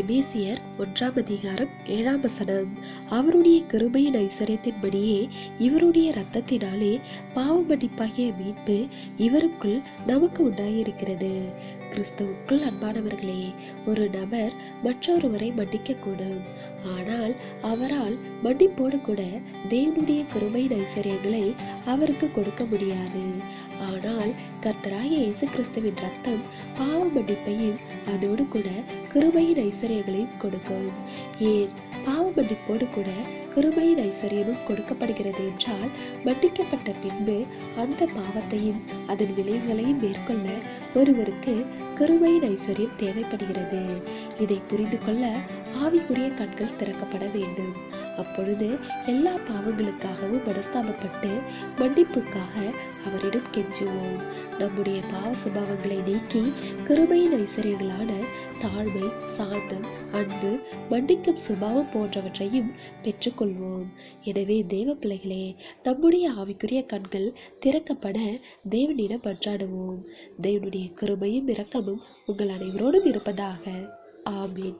எபேசியர் ஒன்றாம் அதிகாரம் ஏழாம் வசனம். அவருடைய கிருபையின் ஐஸ்வர்யத்தின்படியே இவருடைய இரத்தத்தினாலே பாவ மன்னிப்பாகிய மீட்பு இவருக்குள் நமக்கு உண்டாயிருக்கிறது. கிறிஸ்துவுக்குள் அன்பானவர்களே ஒரு நபர் மற்றொருவரை மன்னிக்கக்கூடும். ஆனால் அவரால் மன்னிப்போடு கூட தேவனுடைய கிருபையின் ஐஸ்வர்யங்களை அவருக்கு கொடுக்க முடியாது. ஆனால் கத்தராய இயேசு கிறிஸ்துவின் ரத்தம் பாவ மன்னிப்பையும் அதோடு கூட கிருபையின் ஐஸ்வர்யங்களையும் கொடுக்கும். ஏன்? பாவ மன்னிப்போடு கூட கிருபையின் ஐஸ்வர்யமும் கொடுக்கப்படுகிறது என்றால் மன்னிக்கப்பட்ட பின்பு அந்த பாவத்தையும் அதன் விளைவுகளையும் மேற்கொள்ள ஒருவருக்கு கருவையின் ஐஸ்வர்யம் தேவைப்படுகிறது. இதை புரிந்து கொள்ள ஆவிக்குரிய கண்கள் திறக்கப்பட வேண்டும். அப்பொழுது எல்லா பாவங்களுக்காகவும் மனஸ்தாபப்பட்டு மன்னிப்புக்காக அவரிடம் கெஞ்சுவோம். நம்முடைய பாவ சுபாவங்களை நீக்கி கிருமையின் ஐஸ்வர்யங்களான தாழ்மை சாந்தம் அன்பு மன்னிக்கும் சுபாவம் போன்றவற்றையும் பெற்றுக்கொள்வோம். எனவே தேவ பிள்ளைகளே நம்முடைய ஆவிக்குரிய கண்கள் திறக்கப்பட தேவ தேவனிடம் பற்றாடுவோம் தேவனுடைய கிருபையும் இரக்கமும் உங்கள் அனைவரோடும் இருப்பதாக. ஆமீன்.